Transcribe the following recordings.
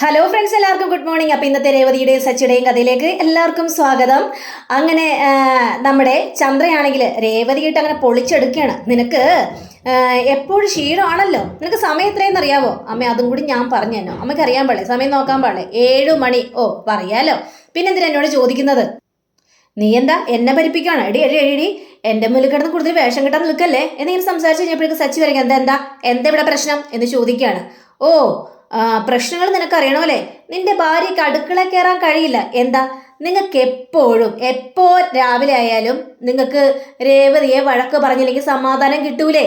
Hello friends എല്ലാവർക്കും good morning അപ്പോൾ ഇന്നത്തെ രേവതിയുടെയും സച്ചിയുടെയും കഥയിലേക്ക് എല്ലാവർക്കും സ്വാഗതം. അങ്ങനെ നമ്മുടെ ചന്ദ്രയാണെങ്കിൽ രേവതിയിട്ട് അങ്ങനെ പൊളിച്ചെടുക്കുകയാണ്. നിനക്ക് എപ്പോഴും ക്ഷീണമാണല്ലോ? നിനക്ക് സമയം എത്രയെന്ന് അറിയാവോ? അമ്മ അതും കൂടി ഞാൻ പറഞ്ഞു തന്നോ അമ്മയ്ക്ക് അറിയാൻ പാടില്ലേ? സമയം നോക്കാൻ പാടില്ലേ? ഏഴു മണി. ഓ പറയാലോ? പിന്നെന്തിനാ എന്നോട് ചോദിക്കുന്നത്? നീ എന്താ എന്നെ ഭരിപ്പിക്കുകയാണ് എടി എടി എടി എന്റെ മുന്നിൽ കിടന്ന് കൂടുതൽ വേഷം കിട്ടാൻ നിൽക്കല്ലേ? എന്നിങ്ങനെ സംസാരിച്ച് കഴിഞ്ഞപ്പോഴേക്ക് സച്ചി വരിക എന്താ എന്താ? എന്താ ഇവിടെ പ്രശ്നം? എന്ന് ചോദിക്കുകയാണ്. ഓ പ്രശ്നങ്ങൾ നിനക്ക് അറിയണമല്ലേ നിന്റെ ഭാര്യയ്ക്ക് അടുക്കള കയറാൻ കഴിയില്ല. എന്താ? നിങ്ങൾക്ക് എപ്പോഴും എപ്പോ രാവിലെ ആയാലും നിങ്ങൾക്ക് രേവതിയെ വഴക്ക് പറഞ്ഞില്ലെങ്കിൽ സമാധാനം കിട്ടൂലേ?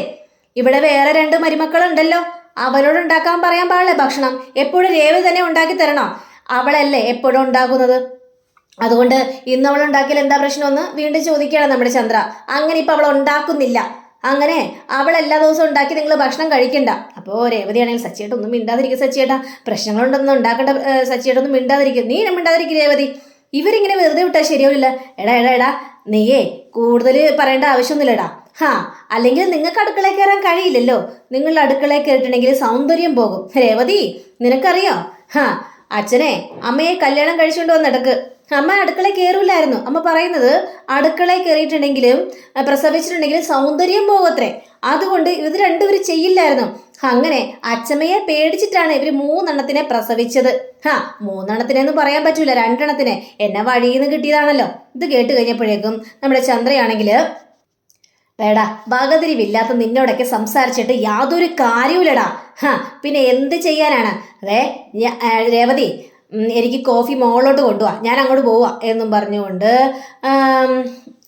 ഇവിടെ വേറെ രണ്ട് മരുമക്കളുണ്ടല്ലോ. അവരോട് ഉണ്ടാക്കാൻ പറയാൻ പാടില്ല ഭക്ഷണം. എപ്പോഴും രേവതി തന്നെ ഉണ്ടാക്കി തരണോ? അവളല്ലേ എപ്പോഴും ഉണ്ടാക്കുന്നത് അതുകൊണ്ട് ഇന്ന് അവൾ ഉണ്ടാക്കിയാൽ എന്താ പ്രശ്നമെന്ന് വീണ്ടും ചോദിക്കുകയാണ് നമ്മുടെ ചന്ദ്ര. അങ്ങനെ ഇപ്പൊ അവൾ ഉണ്ടാക്കുന്നില്ല. അങ്ങനെ അവൾ എല്ലാ ദിവസവും ഉണ്ടാക്കി നിങ്ങൾ ഭക്ഷണം കഴിക്കണ്ട. അപ്പോൾ രേവതിയാണെങ്കിൽ സച്ചിയേട്ട ഒന്നും മിണ്ടാതിരിക്കും. സച്ചിയേട്ട പ്രശ്നങ്ങളുണ്ടെന്നും ഉണ്ടാക്കേണ്ട ഏഹ്, സച്ചിയേട്ട ഒന്നും മിണ്ടാതിരിക്കും. നീ മിണ്ടാതിരിക്കും രേവതി. ഇവരിങ്ങനെ വെറുതെ വിട്ടാൽ ശരിയാവില്ല. എടാ എടാ എടാ നീയേ കൂടുതൽ പറയേണ്ട ആവശ്യമൊന്നുമില്ലടാ. ഹാ അല്ലെങ്കിൽ നിങ്ങൾക്ക് അടുക്കളയിൽ കയറാൻ കഴിയില്ലല്ലോ. നിങ്ങൾ അടുക്കളയിൽ കയറിയിട്ടുണ്ടെങ്കിൽ സൗന്ദര്യം പോകും. രേവതി നിനക്കറിയോ? ഹാ അച്ഛനെ അമ്മയെ കല്യാണം കഴിച്ചുകൊണ്ട് വന്നിടക്ക് അമ്മ അടുക്കളയിൽ കയറില്ലായിരുന്നു അമ്മ പറയുന്നത് അടുക്കളയിൽ കയറിയിട്ടുണ്ടെങ്കിലും പ്രസവിച്ചിട്ടുണ്ടെങ്കിലും സൗന്ദര്യം പോകത്രേ അതുകൊണ്ട് ഇത് രണ്ടുപേരും ചെയ്യില്ലായിരുന്നു. അങ്ങനെ അച്ഛമ്മയെ പേടിച്ചിട്ടാണ് ഇവർ മൂന്നെണ്ണത്തിനെ പ്രസവിച്ചത്. ഹാ മൂന്നെണ്ണത്തിനെന്ന് പറയാൻ പറ്റൂല. രണ്ടെണ്ണത്തിനെ. എന്നെ വഴിയിൽ നിന്ന് കിട്ടിയതാണല്ലോ. ഇത് കേട്ട് കഴിഞ്ഞപ്പോഴേക്കും നമ്മുടെ ചന്ദ്രയാണെങ്കിൽ വേടാ വകതിരിവില്ലാത്ത നിന്നോടൊക്കെ സംസാരിച്ചിട്ട് യാതൊരു കാര്യവുമില്ലടാ. ഹാ പിന്നെ എന്ത് ചെയ്യാനാണ്? അതെ രേവതി എനിക്ക് കോഫി മോളോട്ട് കൊണ്ടുപോവാ ഞാൻ അങ്ങോട്ട് പോവാ എന്നും പറഞ്ഞുകൊണ്ട്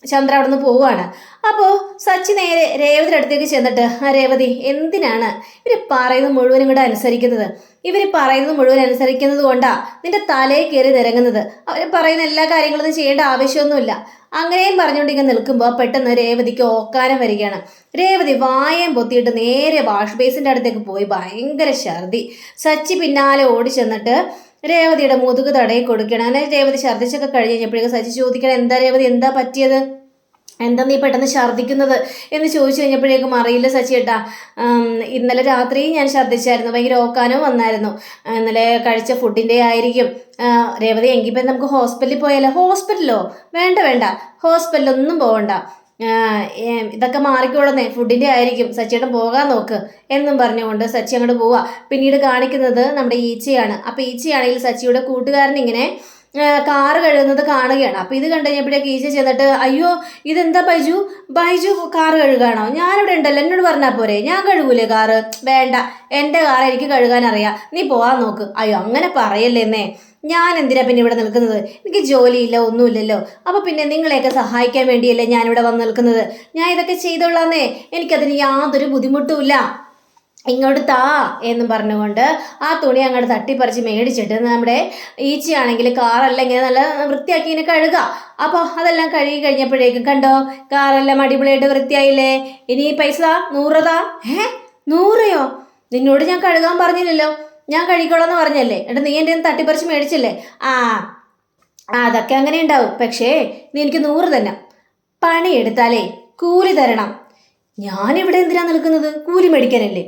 ചന്ദ്ര അവിടെ നിന്ന് പോവുകയാണ് അപ്പോൾ സച്ചി നേരെ രേവതിയുടെ അടുത്തേക്ക് ചെന്നിട്ട് ആ രേവതി എന്തിനാണ് ഇവർ പറയുന്നത് മുഴുവനും കൂടെ അനുസരിക്കുന്നത്? ഇവർ പറയുന്നത് മുഴുവൻ അനുസരിക്കുന്നത് കൊണ്ടാ നിന്റെ തലയിൽ കയറി നിരങ്ങുന്നത്. അവർ പറയുന്ന എല്ലാ കാര്യങ്ങളൊന്നും ചെയ്യേണ്ട ആവശ്യമൊന്നുമില്ല. അങ്ങനെയും പറഞ്ഞുകൊണ്ട് ഇങ്ങനെ നിൽക്കുമ്പോൾ പെട്ടെന്ന് രേവതിക്ക് ഓക്കാനം വരികയാണ്. രേവതി വായം പൊത്തിയിട്ട് നേരെ വാഷ് ബേസിന്റെ അടുത്തേക്ക് പോയി. ഭയങ്കര ഛർദി. സച്ചി പിന്നാലെ ഓടി ചെന്നിട്ട് രേവതിയുടെ മുതുക് തടയി കൊടുക്കണം അങ്ങനെ രേവതി ഛർദ്ദിച്ചൊക്കെ കഴിഞ്ഞ് കഴിഞ്ഞപ്പോഴേക്കും സച്ചി ചോദിക്കണം എന്താ രേവതി എന്താ പറ്റിയത്? എന്താ നീ പെട്ടെന്ന് ഛർദ്ദിക്കുന്നത്? എന്ന് ചോദിച്ചു കഴിഞ്ഞപ്പോഴേക്കും അറിയില്ല സച്ചിയേട്ടാ ഇന്നലെ രാത്രി ഞാൻ ഛർദ്ദിച്ചായിരുന്നു. ഭയങ്കര ഓക്കാനോ വന്നായിരുന്നു. ഇന്നലെ കഴിച്ച ഫുഡിന്റെ ആയിരിക്കും. രേവതി എങ്കിൽ നമുക്ക് ഹോസ്പിറ്റലിൽ പോയാലോ? ഹോസ്പിറ്റലോ? വേണ്ട വേണ്ട. ഹോസ്പിറ്റലൊന്നും പോകണ്ട ഇതൊക്കെ മാറിക്കോളുന്നേ. ഫുഡിന്റെ ആയിരിക്കും. സച്ചിയേട്ടൻ പോകാൻ നോക്ക് എന്നും പറഞ്ഞുകൊണ്ട് സച്ചി അങ്ങോട്ട് പോവുക പിന്നീട് കാണിക്കുന്നത് നമ്മുടെ ഈച്ചയാണ്. അപ്പോൾ ഈച്ചയാണെങ്കിൽ സച്ചിയുടെ കൂട്ടുകാരനിങ്ങനെ കാറ് കഴുകുന്നത് കാണുകയാണ്. അപ്പോൾ ഇത് കണ്ടു കഴിഞ്ഞപ്പോഴേക്ക് ഈച്ച ചെന്നിട്ട് അയ്യോ ഇതെന്താ ബൈജു? ബൈജു കാറ് കഴുകാണോ? ഞാനിവിടെ ഉണ്ടല്ലോ. എന്നോട് പറഞ്ഞാൽ പോരെ. ഞാൻ കഴുകൂലേ കാറ്? വേണ്ട. എന്റെ കാർ എനിക്ക് കഴുകാൻ അറിയാം നീ പോവാൻ നോക്ക്. അയ്യോ അങ്ങനെ പറയല്ലേ എന്നേ. ഞാൻ എന്തിനാ പിന്നെ ഇവിടെ നിൽക്കുന്നത്? എനിക്ക് ജോലിയില്ല ഒന്നുമില്ലല്ലോ. അപ്പോൾ പിന്നെ നിങ്ങളെയൊക്കെ സഹായിക്കാൻ വേണ്ടിയല്ലേ ഞാനിവിടെ വന്ന് നിൽക്കുന്നത്? ഞാൻ ഇതൊക്കെ ചെയ്തോളാന്നേ. എനിക്കതിന് യാതൊരു ബുദ്ധിമുട്ടുമില്ല. ഇങ്ങോട്ട് താ എന്ന് പറഞ്ഞുകൊണ്ട് ആ തുണി അങ്ങോട്ട് തട്ടിപ്പറിച്ച് മേടിച്ചിട്ട് നമ്മുടെ ഈച്ചയാണെങ്കിൽ കാറെല്ലാം ഇങ്ങനെ നല്ല വൃത്തിയാക്കി ഇങ്ങനെ കഴുകുക അപ്പോൾ അതെല്ലാം കഴുകി കഴിഞ്ഞപ്പോഴേക്കും കണ്ടോ കാറെല്ലാം അടിപൊളിയായിട്ട് വൃത്തിയായില്ലേ? ഇനി പൈസ നൂറതാ ഏ നൂറയോ? നിന്നോട് ഞാൻ കഴുകാൻ പറഞ്ഞില്ലല്ലോ. ഞാൻ കഴിക്കോളാന്ന് പറഞ്ഞല്ലേ? എന്നിട്ട് നീ എന്റെ തട്ടിപ്പറിച്ച് മേടിച്ചില്ലേ? ആ അതൊക്കെ അങ്ങനെ ഉണ്ടാവും പക്ഷേ നീ എനിക്ക് നൂറ് തന്നെ പണിയെടുത്താലേ കൂലി തരണം. ഞാനിവിടെ എന്തിനാ നിൽക്കുന്നത്? കൂലി മേടിക്കാനല്ലേ.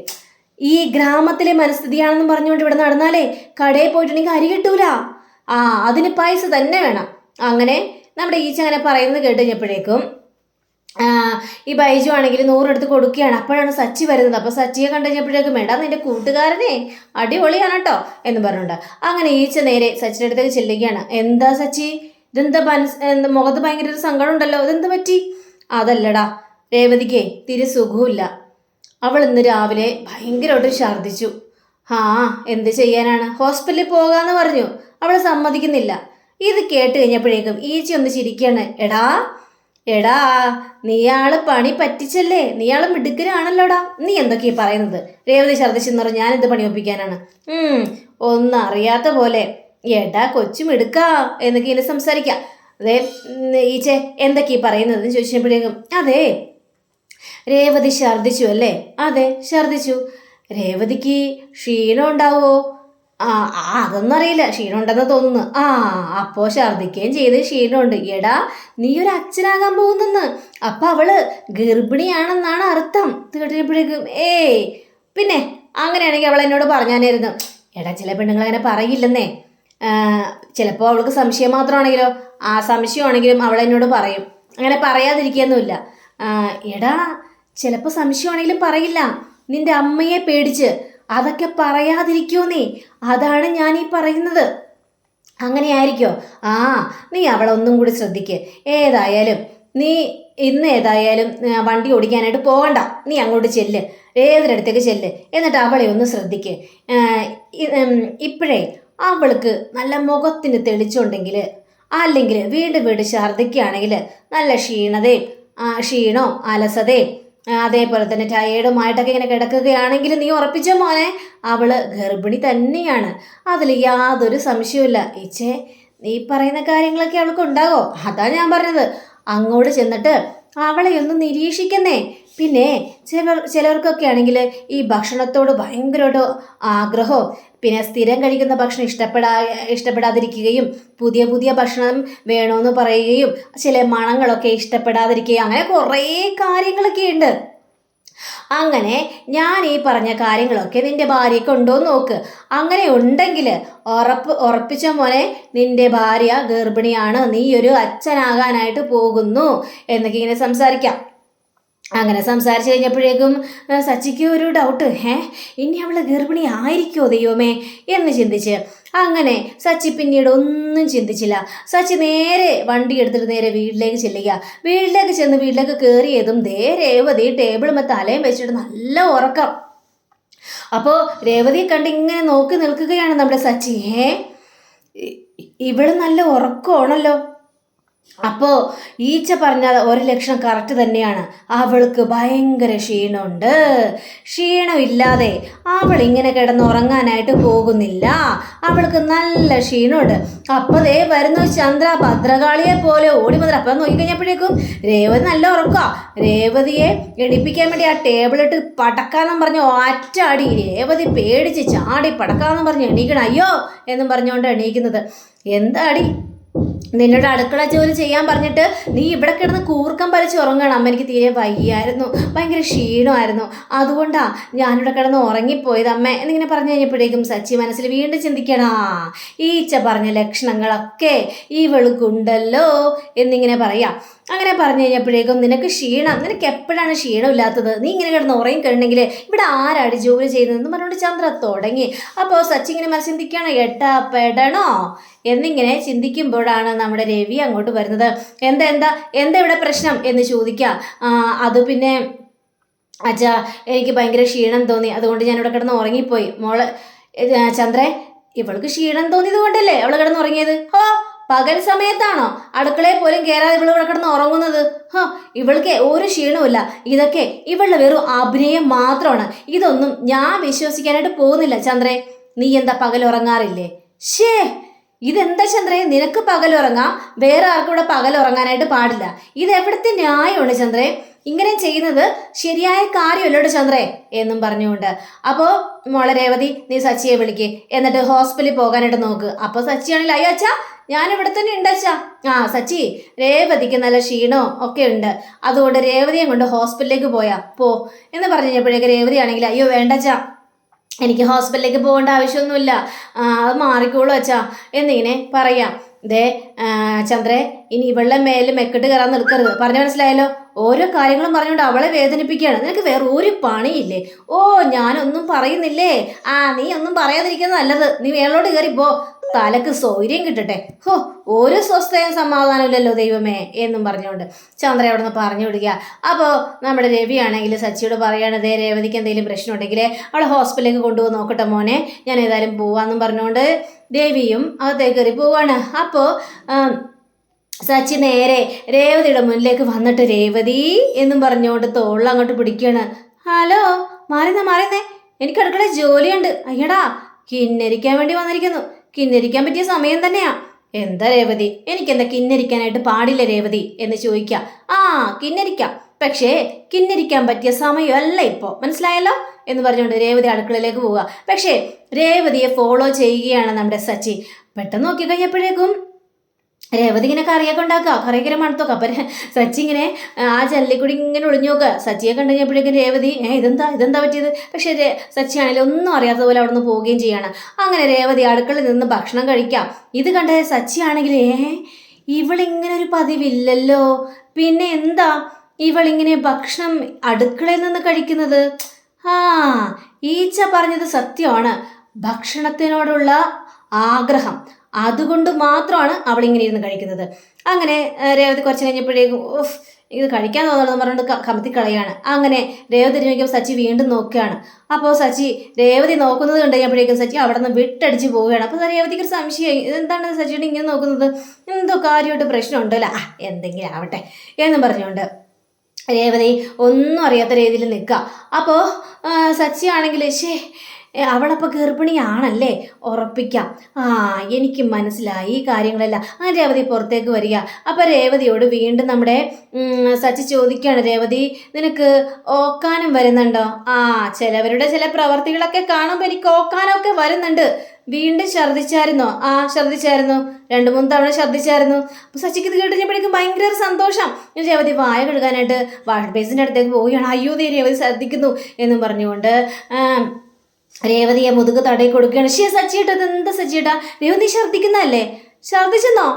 ഈ ഗ്രാമത്തിലെ മനസ്ഥിതിയാണെന്ന് പറഞ്ഞുകൊണ്ട് ഇവിടെ നടന്നാലേ കടയിൽ പോയിട്ടുണ്ടെങ്കിൽ അരി കിട്ടൂല. ആ അതിന് പൈസ തന്നെ വേണം. അങ്ങനെ നമ്മുടെ ഈച്ച അങ്ങനെ പറയുന്നത് കേട്ട് കഴിഞ്ഞപ്പോഴേക്കും ഈ ബൈജു ആണെങ്കിൽ നൂറെടുത്ത് കൊടുക്കുകയാണ്. അപ്പോഴാണ് സച്ചി വരുന്നത്. അപ്പോൾ സച്ചിയെ കണ്ടു കഴിഞ്ഞപ്പോഴേക്കും നിന്റെ കൂട്ടുകാരനെ അടിപൊളിയാണ് കേട്ടോ എന്ന് പറഞ്ഞുകൊണ്ട് അങ്ങനെ ഈച്ച നേരെ സച്ചിന്റെ അടുത്തേക്ക് ചെല്ലുകയാണ്. എന്താ സച്ചി? ഇതെന്താ മനസ് എന്താ മുഖത്ത് ഭയങ്കര ഒരു സങ്കടം ഉണ്ടല്ലോ. ഇതെന്താ പറ്റി? അതല്ലടാ രേവതിക്ക് തിരി സുഖമില്ല അവൾ ഇന്ന് രാവിലെ ഭയങ്കരമായിട്ട് ഛർദ്ദിച്ചു. ആ എന്ത് ചെയ്യാനാണ്? ഹോസ്പിറ്റലിൽ പോകാന്ന് പറഞ്ഞു. അവൾ സമ്മതിക്കുന്നില്ല. ഇത് കേട്ട് കഴിഞ്ഞപ്പോഴേക്കും ഈച്ചി ഒന്ന് ചിരിക്കുകയാണ്. എടാ എടാ നീയാൾ പണി പറ്റിച്ചല്ലേ? നീയാൾ മിടുക്കരാണല്ലോടാ നീ എന്തൊക്കെയാ പറയുന്നത്? രേവതി ഛർദ്ദിച്ചെന്ന് പറഞ്ഞ് ഞാൻ എന്ത് പണി ഒപ്പിക്കാനാണ്? ഉം ഒന്നും അറിയാത്ത പോലെ. എടാ കൊച്ചു മിടുക്കാ എന്നൊക്കെ ഇങ്ങനെ സംസാരിക്കാം. അതെ ഈച്ചെ എന്തൊക്കെയാ പറയുന്നത് എന്ന് ചോദിച്ചപ്പോഴേക്കും അതെ രേവതി ഛർദ്ദിച്ചു അല്ലേ? അതെ ഛർദ്ദിച്ചു. രേവതിക്ക് ക്ഷീണം ഉണ്ടാവോ ആ ആ, അതൊന്നും അറിയില്ല ക്ഷീണം ഉണ്ടെന്ന് തോന്നുന്നു. ആ അപ്പോ ഛർദിക്കുകയും ചെയ്ത് ക്ഷീണമുണ്ട്. എടാ നീ ഒരു അച്ഛനാകാൻ പോകുന്നെന്ന്. അപ്പം അവൾ ഗർഭിണിയാണെന്നാണ് അർത്ഥം. തീട്ടിരിപ്പോഴേക്കും ഏയ് പിന്നെ അങ്ങനെയാണെങ്കിൽ അവൾ എന്നോട് പറഞ്ഞാനായിരുന്നു. എടാ ചില പെണ്ണുങ്ങൾ അങ്ങനെ പറയില്ലെന്നേ. ചിലപ്പോൾ അവൾക്ക് സംശയം മാത്രമാണെങ്കിലോ? ആ സംശയമാണെങ്കിലും അവൾ എന്നോട് പറയും. അങ്ങനെ പറയാതിരിക്കുകയൊന്നുമില്ല. എടാ ചിലപ്പോൾ സംശയമാണെങ്കിലും പറയില്ല. നിന്റെ അമ്മയെ പേടിച്ച് അതൊക്കെ പറയാതിരിക്കൂന്നേ അതാണ് ഞാൻ ഈ പറയുന്നത്. അങ്ങനെ ആയിരിക്കോ ആ നീ അവളെ ഒന്നും കൂടി ശ്രദ്ധിക്ക്. ഏതായാലും നീ ഇന്ന് ഏതായാലും വണ്ടി ഓടിക്കാനായിട്ട് പോകണ്ട. നീ അങ്ങോട്ട് ചെല്ല്. ഏതൊരിടത്തേക്ക് ചെല്ല്. എന്നിട്ട് അവളെ ഒന്ന് ശ്രദ്ധിക്ക്. ഇപ്പോഴേ അവൾക്ക് നല്ല മുഖത്തിന് തെളിച്ചുണ്ടെങ്കിൽ അല്ലെങ്കിൽ വീണ്ടും വീണ്ടും ഛർദ്ദിക്കുകയാണെങ്കിൽ നല്ല ക്ഷീണതയും ക്ഷീണവും അലസതയും അതേപോലെ തന്നെ ടയേർഡുമായിട്ടൊക്കെ ഇങ്ങനെ കിടക്കുകയാണെങ്കിൽ നീ ഉറപ്പിച്ച മോനെ? അവൾ ഗർഭിണി തന്നെയാണ്. അതിൽ യാതൊരു സംശയവുമില്ല. ഇച്ചേ നീ പറയുന്ന കാര്യങ്ങളൊക്കെ അവൾക്ക് ഉണ്ടാകോ അതാ ഞാൻ പറഞ്ഞത്. അങ്ങോട്ട് ചെന്നിട്ട് അവളെ ഒന്ന് നിരീക്ഷിക്കുന്നേ. പിന്നെ ചിലർ ചിലർക്കൊക്കെ ആണെങ്കിൽ ഈ ഭക്ഷണത്തോട് ഭയങ്കരമായിട്ട് ആഗ്രഹവും പിന്നെ സ്ഥിരം കഴിക്കുന്ന ഭക്ഷണം ഇഷ്ടപ്പെടാ ഇഷ്ടപ്പെടാതിരിക്കുകയും പുതിയ പുതിയ ഭക്ഷണം വേണമെന്ന് പറയുകയും ചില മണങ്ങളൊക്കെ ഇഷ്ടപ്പെടാതിരിക്കുകയും അങ്ങനെ കുറേ കാര്യങ്ങളൊക്കെ ഉണ്ട്. അങ്ങനെ ഞാൻ ഈ പറഞ്ഞ കാര്യങ്ങളൊക്കെ നിന്റെ ഭാര്യയ്ക്ക് ഉണ്ടോ എന്ന് നോക്ക്. അങ്ങനെ ഉണ്ടെങ്കിൽ ഉറപ്പ് ഉറപ്പിച്ച മോനെ നിന്റെ ഭാര്യ ഗർഭിണിയാണ് നീ ഒരു അച്ഛനാകാനായിട്ട് പോകുന്നു എന്നൊക്കെ ഇങ്ങനെ സംസാരിക്കാം. അങ്ങനെ സംസാരിച്ച് കഴിഞ്ഞപ്പോഴേക്കും സച്ചിക്ക് ഒരു ഡൗട്ട് ഏ ഇനി അവൾ ഗർഭിണി ആയിരിക്കുമോ ദൈവമേ? എന്ന് ചിന്തിച്ച്. അങ്ങനെ സച്ചി പിന്നീട് ഒന്നും ചിന്തിച്ചില്ല. സച്ചി നേരെ വണ്ടി എടുത്തിട്ട് നേരെ വീട്ടിലേക്ക് ചെല്ലുക. വീട്ടിലേക്ക് ചെന്ന് വീട്ടിലേക്ക് കയറിയതും ദേ രേവതി ടേബിളുമ്മ തലയും വെച്ചിട്ട് നല്ല ഉറക്കം. അപ്പോൾ രേവതിയെ കണ്ട് ഇങ്ങനെ നോക്കി നിൽക്കുകയാണ് നമ്മുടെ സച്ചി. ഏ ഇവിടെ നല്ല ഉറക്കമാണല്ലോ. അപ്പോൾ ഈച്ച പറഞ്ഞ ഒരു ലക്ഷണം കറക്റ്റ് തന്നെയാണ്. അവൾക്ക് ഭയങ്കര ക്ഷീണമുണ്ട്. ക്ഷീണമില്ലാതെ അവൾ ഇങ്ങനെ കിടന്ന് ഉറങ്ങാനായിട്ട് പോകുന്നില്ല. അവൾക്ക് നല്ല ക്ഷീണമുണ്ട്. അപ്പോൾ ദേ വരുന്നു ചന്ദ്ര ഭദ്രകാളിയെ പോലെ ഓടി മുതൽ അപ്പം നോക്കിക്കഴിഞ്ഞപ്പോഴേക്കും രേവതി നല്ല ഉറക്കുക രേവതിയെ എണിപ്പിക്കാൻ വേണ്ടി ആ ടേബിളിട്ട് പടക്കാന്നും പറഞ്ഞ് ഒറ്റാടി രേവതി പേടിച്ച് ചാടി പടക്കാന്നും പറഞ്ഞ് എണീക്കണം. അയ്യോ എന്നും പറഞ്ഞുകൊണ്ട് എണീക്കുന്നത്. എന്താടി? നിന്നോട് അടുക്കള ജോലി ചെയ്യാൻ പറഞ്ഞിട്ട് നീ ഇവിടെ കിടന്ന് കൂർക്കം വലിച്ച് ഉറങ്ങണം അമ്മ എനിക്ക് തീരെ വയ്യായിരുന്നു. ഭയങ്കര ക്ഷീണമായിരുന്നു. അതുകൊണ്ടാ ഞാനിവിടെ കിടന്ന് ഉറങ്ങിപ്പോയത് അമ്മ. എന്നിങ്ങനെ പറഞ്ഞു കഴിഞ്ഞപ്പോഴേക്കും സച്ചി മനസ്സിൽ വീണ്ടും ചിന്തിക്കണാ ഈച്ച പറഞ്ഞ ലക്ഷണങ്ങളൊക്കെ ഈ ഇവൾക്കുണ്ടല്ലോ എന്നിങ്ങനെ പറയാം. അങ്ങനെ പറഞ്ഞു കഴിഞ്ഞപ്പോഴേക്കും നിനക്ക് ക്ഷീണം നിനക്ക് എപ്പോഴാണ് ക്ഷീണമില്ലാത്തത്? നീ ഇങ്ങനെ കിടന്ന് ഉറങ്ങി കഴിഞ്ഞെങ്കിൽ ഇവിടെ ആരാടി ജോലി ചെയ്യുന്നതെന്ന് പറഞ്ഞുകൊണ്ട് ചന്ദ്ര തുടങ്ങി. അപ്പോൾ സച്ചി ഇങ്ങനെ മനസ്സിൽ ചിന്തിക്കുകയാണ് എട്ടാ പെടണോ? എന്നിങ്ങനെ ചിന്തിക്കുമ്പോഴാണ് നമ്മുടെ രവി അങ്ങോട്ട് വരുന്നത്. എന്താ എന്താ എന്താ ഇവിടെ പ്രശ്നം? എന്ന് ചോദിക്കാം അത് പിന്നെ അച്ഛാ എനിക്ക് ഭയങ്കര ക്ഷീണം തോന്നി. അതുകൊണ്ട് ഞാൻ ഇവിടെ കിടന്ന് ഉറങ്ങിപ്പോയി. മോൾ ചന്ദ്രേ ഇവൾക്ക് ക്ഷീണം തോന്നിയത് കൊണ്ടല്ലേ അവൾ കിടന്ന് ഉറങ്ങിയത്? ഹോ പകൽ സമയത്താണോ അടുക്കളയിൽ പോലും കയറാതെ ഇവൾ ഇവിടെ കിടന്ന് ഉറങ്ങുന്നത്? ഹോ ഇവൾക്ക് ഒരു ക്ഷീണമില്ല ഇതൊക്കെ ഇവളുടെ വെറും അഭിനയം മാത്രമാണ്. ഇതൊന്നും ഞാൻ വിശ്വസിക്കാനായിട്ട് പോകുന്നില്ല ചന്ദ്രേ. നീ എന്താ പകൽ ഉറങ്ങാറില്ലേ? ഷേ ഇതെന്താ ചന്ദ്രേ? നിനക്ക് പകൽ ഉറങ്ങാം. വേറെ ആർക്കും ഇവിടെ പകൽ ഉറങ്ങാനായിട്ട് പാടില്ല. ഇത് എവിടുത്തെ ന്യായമാണ് ചന്ദ്രേ? ഇങ്ങനെ ചെയ്യുന്നത് ശരിയായ കാര്യമല്ലോട് ചന്ദ്രേ? എന്നും പറഞ്ഞുകൊണ്ട്. അപ്പോൾ മോളെ രേവതി നീ സച്ചിയെ വിളിക്കേ. എന്നിട്ട് ഹോസ്പിറ്റലിൽ പോകാനായിട്ട് നോക്ക്. അപ്പോൾ സച്ചിയാണെങ്കിൽ അയ്യോ അച്ഛാ ഞാൻ ഇവിടെ തന്നെ ഉണ്ട് അച്ഛാ. ആ സച്ചി രേവതിക്ക് നല്ല ക്ഷീണവും ഒക്കെ ഉണ്ട്. അതുകൊണ്ട് രേവതിയെ കൊണ്ട് ഹോസ്പിറ്റലിലേക്ക് പോയാ. പോ. എന്ന് പറഞ്ഞു കഴിഞ്ഞപ്പോഴേക്ക് രേവതി ആണെങ്കിൽ അയ്യോ വേണ്ട അച്ഛാ. എനിക്ക് ഹോസ്പിറ്റലിലേക്ക് പോകേണ്ട ആവശ്യമൊന്നുമില്ല. അത് മാറിക്കോളൂ അച്ഛാ. എന്നിങ്ങനെ പറയാം. ദേ ചന്ദ്രെ ഇനി ഇവളുടെ മേലും മെക്കെട്ട് കയറാൻ നിൽക്കരുത്. പറഞ്ഞു മനസ്സിലായല്ലോ? ഓരോ കാര്യങ്ങളും പറഞ്ഞുകൊണ്ട് അവളെ വേദനിപ്പിക്കുകയാണ്. നിനക്ക് വേറെ ഒരു പണിയില്ലേ? ഓ ഞാനൊന്നും പറയുന്നില്ലേ? ആ നീ ഒന്നും പറയാതിരിക്കുന്നത് നല്ലത്. നീ മേളോട്ട് കയറിപ്പോ തലക്ക് സൗകര്യം കിട്ടട്ടെ. ഹോ ഒരു സ്വസ്ഥയും സമാധാനമില്ലല്ലോ ദൈവമേ എന്നും പറഞ്ഞുകൊണ്ട് ചന്ദ്ര അവിടെ നിന്ന് പറഞ്ഞു വിടുക. അപ്പോൾ നമ്മുടെ രവിയാണെങ്കിൽ സച്ചിയോട് പറയുകയാണ് ദേ രേവതിക്ക് എന്തെങ്കിലും പ്രശ്നം ഉണ്ടെങ്കിൽ അവളെ ഹോസ്പിറ്റലിലേക്ക് കൊണ്ടുപോയി നോക്കട്ടെ മോനെ. ഞാൻ ഏതായാലും പോവാന്നും പറഞ്ഞുകൊണ്ട് രവിയും അകത്തേക്ക് കയറി പോവാണ്. അപ്പോൾ സച്ചി നേരെ രേവതിയുടെ മുന്നിലേക്ക് വന്നിട്ട് രേവതി എന്നും പറഞ്ഞുകൊണ്ട് തോളിൽ അങ്ങോട്ട് പിടിക്കുകയാണ് ഹലോ മാറിന്നേ മാറിന്നേ എനിക്ക് അടുക്കള ജോലിയുണ്ട്. അയ്യടാ കിന്നരിക്കാൻ വേണ്ടി വന്നിരിക്കുന്നു. കിന്നരിക്കാൻ പറ്റിയ സമയം തന്നെയാ. എന്താ രേവതി? എനിക്കെന്താ കിന്നിരിക്കാനായിട്ട് പാടില്ല രേവതി? എന്ന് ചോദിക്ക. ആ കിന്നരിക്കാം. പക്ഷേ കിന്നിരിക്കാൻ പറ്റിയ സമയമല്ല ഇപ്പോൾ മനസ്സിലായല്ലോ? എന്ന് പറഞ്ഞുകൊണ്ട് രേവതി അടുക്കളയിലേക്ക് പോവുക. പക്ഷേ രേവതിയെ ഫോളോ ചെയ്യുകയാണ് നമ്മുടെ സച്ചി. പെട്ടെന്ന് നോക്കി കഴിഞ്ഞപ്പോഴേക്കും രേവതി ഇങ്ങനെ കറിയൊക്കെ ഉണ്ടാക്കുക. കറിയൊക്കെ മണത്തൊക്കെ. അപ്പം സച്ചി ഇങ്ങനെ ആ ജനലിൽ ഇങ്ങനെ ഒളിഞ്ഞു നോക്കുക. സച്ചിയെ കണ്ടു കഴിഞ്ഞപ്പോഴേക്കും രേവതി ഏ ഇതെന്താ ഇതെന്താ പറ്റിയത്? പക്ഷേ സച്ചി ആണെങ്കിലും ഒന്നും അറിയാത്ത പോലെ അവിടെ നിന്ന് പോവുകയും ചെയ്യാണ്. അങ്ങനെ രേവതി അടുക്കളയിൽ നിന്ന് ഭക്ഷണം കഴിക്കാം. ഇത് കണ്ട സച്ചി ആണെങ്കിൽ ഏ ഇവളിങ്ങനെ ഒരു പതിവില്ലല്ലോ. പിന്നെ എന്താ ഇവളിങ്ങനെ ഭക്ഷണം അടുക്കളയിൽ നിന്ന് കഴിക്കുന്നത്? ആ ഈച്ച പറഞ്ഞത് സത്യമാണ്. ഭക്ഷണത്തിനോടുള്ള ആഗ്രഹം. അതുകൊണ്ട് മാത്രമാണ് അവൾ ഇങ്ങനെ ഇരുന്ന് കഴിക്കുന്നത്. അങ്ങനെ രേവതി കുറച്ച് കഴിഞ്ഞപ്പോഴേക്കും ഓഫ് ഇത് കഴിക്കാൻ തോന്നുന്നു പറഞ്ഞുകൊണ്ട് കമത്തി കളയാണ്. അങ്ങനെ രേവതി നോക്കിയപ്പോൾ സച്ചി വീണ്ടും നോക്കുകയാണ്. അപ്പോൾ സച്ചി രേവതി നോക്കുന്നത് കണ്ടു കഴിഞ്ഞപ്പോഴേക്കും സച്ചി അവിടെ നിന്ന് വിട്ടടിച്ച് പോവുകയാണ്. അപ്പോൾ രേവതിക്ക് ഒരു സംശയമായി ഇതെന്താണ് സച്ചിയുടെ ഇങ്ങനെ നോക്കുന്നത്? എന്തോ കാര്യമായിട്ട് പ്രശ്നമുണ്ടല്ലോ ആ എന്തെങ്കിലും ആവട്ടെ എന്നും പറഞ്ഞുകൊണ്ട് രേവതി ഒന്നും അറിയാത്ത രീതിയിൽ നിൽക്കുക. അപ്പോൾ സച്ചി ആണെങ്കിൽ ശേ അവളപ്പോൾ ഗർഭിണിയാണല്ലേ? ഉറപ്പിക്കാം. ആ എനിക്ക് മനസ്സിലായി ഈ കാര്യങ്ങളെല്ലാം. ആ രേവതി പുറത്തേക്ക് വരിക. അപ്പോൾ രേവതിയോട് വീണ്ടും നമ്മുടെ സച്ചി ചോദിക്കുകയാണ് രേവതി നിനക്ക് ഓക്കാനം വരുന്നുണ്ടോ? ആ ചിലവരുടെ ചില പ്രവർത്തികളൊക്കെ കാണുമ്പോൾ എനിക്ക് ഓക്കാനമൊക്കെ വരുന്നുണ്ട്. വീണ്ടും ഛർദ്ദിച്ചായിരുന്നോ? ആ ഛർദ്ദിച്ചായിരുന്നു. രണ്ട് മൂന്ന് തവണ ഛർദ്ദിച്ചായിരുന്നു. അപ്പോൾ സച്ചിക്ക് ഇത് കേട്ടുകഴിഞ്ഞപ്പോഴേക്കും ഭയങ്കര സന്തോഷം. ഞാൻ രേവതി വായ കഴുകാനായിട്ട് വാഷ് ബേസിന്റെ അടുത്തേക്ക് പോവുകയാണ്. അയ്യോ ദേ രേവതി ഛർദ്ദിക്കുന്നു എന്നും പറഞ്ഞുകൊണ്ട് രേവതിയെ മുതുക് തടയി കൊടുക്കുകയാണ്. ഷേ സച്ചിയേട്ടാ എന്ത് സച്ചിയേട്ടാ? രേവതി ഛർദ്ദിക്കുന്നതല്ലേ? ഛർദ്ദിച്ചെന്നോ?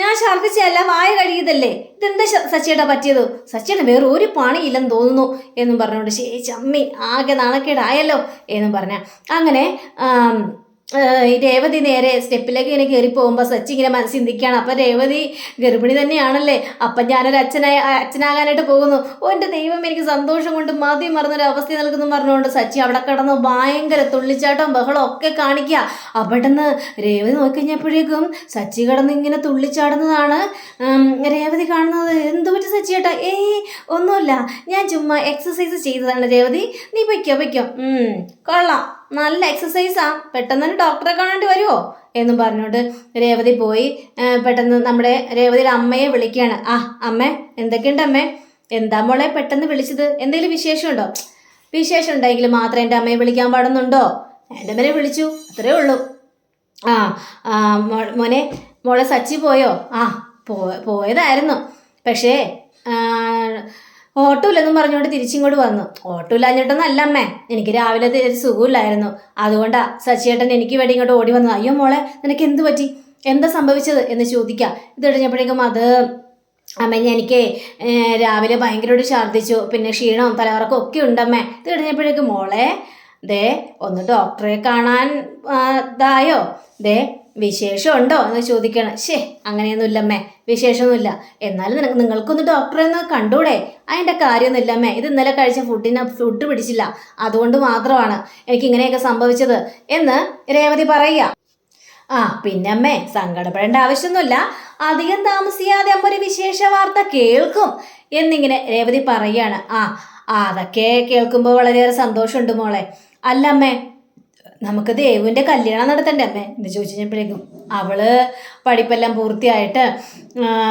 ഞാൻ ഛർദ്ദിച്ചല്ല വായ കഴുകിയതല്ലേ? ഇതെന്താ സച്ചിയേട്ടാ പറ്റിയത്? സച്ചിയേട്ടൻ വേറെ ഒരു പണിയില്ലെന്ന് തോന്നുന്നു എന്നും പറഞ്ഞുകൊണ്ട് ശേ ചമ്മി ആകെ നാണക്കേടായല്ലോ എന്നും പറഞ്ഞ. അങ്ങനെ രേവതി നേരെ സ്റ്റെപ്പിലേക്ക് ഇങ്ങനെ കയറി പോകുമ്പോൾ സച്ചി ഇങ്ങനെ മനസ്സിൽ ചിന്തിക്കുകയാണ്. അപ്പം രേവതി ഗർഭിണി തന്നെയാണല്ലേ? അപ്പം ഞാനൊരു അച്ഛനായ അച്ഛനാകാനായിട്ട് പോകുന്നു. ഓ എന്റെ ദൈവം എനിക്ക് സന്തോഷം കൊണ്ട് മതി മറന്നൊരു അവസ്ഥ നൽകുന്നു പറഞ്ഞുകൊണ്ട് സച്ചി അവിടെ കടന്ന് ഭയങ്കര തുള്ളിച്ചാട്ടം ബഹളം ഒക്കെ കാണിക്കുക. അവിടുന്ന് രേവതി നോക്കിക്കഴിഞ്ഞപ്പോഴേക്കും സച്ചി കടന്ന് ഇങ്ങനെ തുള്ളിച്ചാടുന്നതാണ്. രേവതി കാണുന്നത് എന്തു പറ്റി സച്ചി ചേട്ടാ ഏയ് ഒന്നുമില്ല. ഞാൻ ചുമ്മാ എക്സസൈസ് ചെയ്തതാണ് രേവതി. നീ പൊയ്ക്കോ പൊയ്ക്കോ. കൊള്ളാം. നല്ല എക്സസൈസാ പെട്ടെന്ന് തന്നെ ഡോക്ടറെ കാണേണ്ടി വരുമോ എന്നും പറഞ്ഞുകൊണ്ട് രേവതി പോയി. പെട്ടെന്ന് നമ്മുടെ രേവതിയുടെ അമ്മയെ വിളിക്കുകയാണ്. ആ അമ്മേ എന്തൊക്കെയുണ്ട് അമ്മേ? എന്താ മോളെ പെട്ടെന്ന് വിളിച്ചത്? എന്തെങ്കിലും വിശേഷമുണ്ടോ? വിശേഷം ഉണ്ടെങ്കിൽ മാത്രം എന്റെ അമ്മയെ വിളിക്കാൻ പാടുന്നുണ്ടോ? എന്റെ അമ്മനെ വിളിച്ചു. അത്രേ ഉള്ളൂ. ആ മോനെ മോളെ സച്ചി പോയോ? ആ പോ പോയതായിരുന്നു. പക്ഷേ ഓട്ടോ ഇല്ലെന്നും പറഞ്ഞുകൊണ്ട് തിരിച്ചിങ്ങോട്ട് വന്നു. ഓട്ടോ ഇല്ലാഞ്ഞിട്ടൊന്നല്ല അമ്മേ. എനിക്ക് രാവിലെ ഒരു സുഖമില്ലായിരുന്നു അതുകൊണ്ടാ സച്ചിയേട്ടൻ എനിക്ക് വേണ്ടി ഇങ്ങോട്ട് ഓടി വന്നത്. അയ്യോ മോളെ നിനക്ക് എന്ത് പറ്റി? എന്താ സംഭവിച്ചത്? എന്ന് ചോദിക്കാം. ഇത് കഴിഞ്ഞപ്പോഴേക്കും അത് അമ്മ എനിക്ക് രാവിലെ ഭയങ്കരമായിട്ട് ഛർദ്ദിച്ചു. പിന്നെ ക്ഷീണവും തലവറക്കും ഒക്കെ ഉണ്ടമ്മേ ഇത് കഴിഞ്ഞപ്പോഴേക്കും മോളെ ദേ ഒന്ന് ഡോക്ടറെ കാണാൻ ഇതായോ? ദേ വിശേഷമുണ്ടോ എന്ന് ചോദിക്കണം. ശേ അങ്ങനെയൊന്നുമില്ലമ്മേ വിശേഷമൊന്നുമില്ല. എന്നാലും നിനക്ക് നിങ്ങൾക്കൊന്ന് ഡോക്ടറെ ഒന്ന് കണ്ടൂടെ? അതിന്റെ കാര്യമൊന്നുമില്ലമ്മേ ഇത് ഇന്നലെ കഴിച്ച ഫുഡിന് ഫുഡ് പിടിച്ചില്ല. അതുകൊണ്ട് മാത്രമാണ് എനിക്ക് ഇങ്ങനെയൊക്കെ സംഭവിച്ചത് എന്ന് രേവതി പറയുക. ആ പിന്നെ അമ്മേ സങ്കടപ്പെടേണ്ട ആവശ്യമൊന്നുമില്ല. അധികം താമസിയാതെ അമ്മ ഒരു വിശേഷ വാർത്ത കേൾക്കും എന്നിങ്ങനെ രേവതി പറയാണ് ആ അതൊക്കെ കേൾക്കുമ്പോൾ വളരെയേറെ സന്തോഷമുണ്ട് മോളെ. അല്ല അമ്മേ നമുക്ക് ദേവുവിന്റെ കല്യാണം നടത്തണ്ടേ അമ്മേ? എന്ന് ചോദിച്ചു കഴിഞ്ഞപ്പോഴേക്കും അവൾ പഠിപ്പെല്ലാം പൂർത്തിയായിട്ട്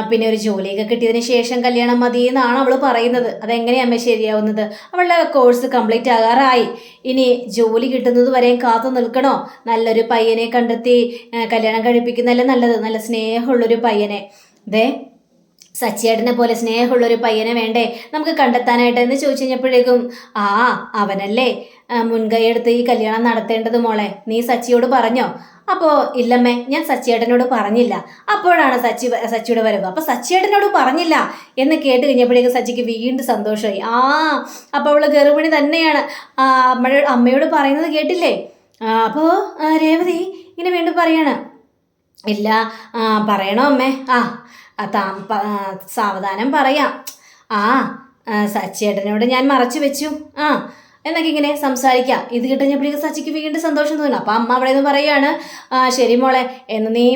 പിന്നെ ഒരു ജോലിയൊക്കെ കിട്ടിയതിന് ശേഷം കല്യാണം മതി എന്നാണ് അവൾ പറയുന്നത്. അതെങ്ങനെയാണ് അമ്മേ ശരിയാവുന്നത്? അവളുടെ കോഴ്സ് കംപ്ലീറ്റ് ആകാറായി. ഇനി ജോലി കിട്ടുന്നത് വരെയും കാത്തു നിൽക്കണോ? നല്ലൊരു പയ്യനെ കണ്ടെത്തി കല്യാണം കഴിപ്പിക്കുന്നതല്ലേ നല്ലത്? നല്ല സ്നേഹമുള്ളൊരു പയ്യനെ. ദേ സച്ചിയേട്ടനെ പോലെ സ്നേഹമുള്ള ഒരു പയ്യനെ വേണ്ടേ? നമുക്ക് കണ്ടെത്താനായിട്ട് എന്ന് ചോദിച്ചു കഴിഞ്ഞപ്പോഴേക്കും ആ അവനല്ലേ. മുൻകൈയെടുത്ത് ഈ കല്യാണം നടത്തേണ്ടത് മോളെ. നീ സച്ചിയോട് പറഞ്ഞോ? അപ്പോൾ ഇല്ലമ്മേ ഞാൻ സച്ചിയേട്ടനോട് പറഞ്ഞില്ല. അപ്പോഴാണ് സച്ചി സച്ചിയുടെ വരവ്. അപ്പോൾ സച്ചിയേട്ടനോട് പറഞ്ഞില്ല. എന്ന് കേട്ട് കഴിഞ്ഞപ്പോഴേക്കും സച്ചിക്ക് വീണ്ടും സന്തോഷമായി. ആ അപ്പോൾ അവൾ ഗർഭിണി തന്നെയാണ്. അമ്മയോട് അമ്മയോട് പറയുന്നത് കേട്ടില്ലേ? അപ്പോൾ രേവതി ഇങ്ങനെ വീണ്ടും പറയാണ്. ഇല്ല പറയണോ അമ്മേ? ആ ആ, താ- പ- ആ, സാവധാനം പറയാം. ആ സച്ചേട്ടനോട് ഞാൻ മറച്ചു വെച്ചു. ആ എന്നൊക്കെ ഇങ്ങനെ സംസാരിക്കാം. ഇത് കിട്ടുന്നപ്പോഴേക്കും സച്ചിക്ക് വീണ്ടും സന്തോഷം തോന്നുന്നു. അപ്പം അമ്മ അവിടെ നിന്ന് പറയുകയാണ് ശരി മോളെ എന്ന് നീ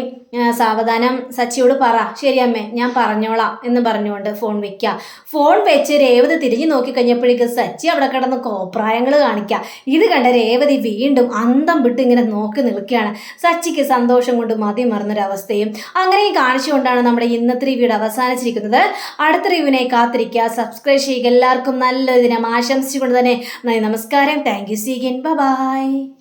സാവധാനം സച്ചിയോട് പറ. ശരി അമ്മേ ഞാൻ പറഞ്ഞോളാം എന്ന് പറഞ്ഞുകൊണ്ട് ഫോൺ വെക്കുക ഫോൺ വെച്ച് രേവതി തിരിഞ്ഞു നോക്കി കഴിഞ്ഞപ്പോഴേക്കും സച്ചി അവിടെ കിടന്ന് കോപ്രായങ്ങൾ കാണിക്കുക. ഇത് കണ്ട രേവതി വീണ്ടും അന്തം വിട്ട് ഇങ്ങനെ നോക്കി നിൽക്കുകയാണ്. സച്ചിക്ക് സന്തോഷം കൊണ്ട് മതി മറന്നൊരവസ്ഥയും. അങ്ങനെയും കാണിച്ചുകൊണ്ടാണ് നമ്മുടെ ഇന്നത്തെ റിവ്യൂടെ അവസാനിച്ചിരിക്കുന്നത്. അടുത്ത റിവ്യൂവിനെ കാത്തിരിക്കുക. സബ്സ്ക്രൈബ് ചെയ്യുക. എല്ലാവർക്കും നല്ലൊരു ദിനം ആശംസിച്ചുകൊണ്ട് തന്നെ നമസ്കാരം. Thank U സീഗൻ by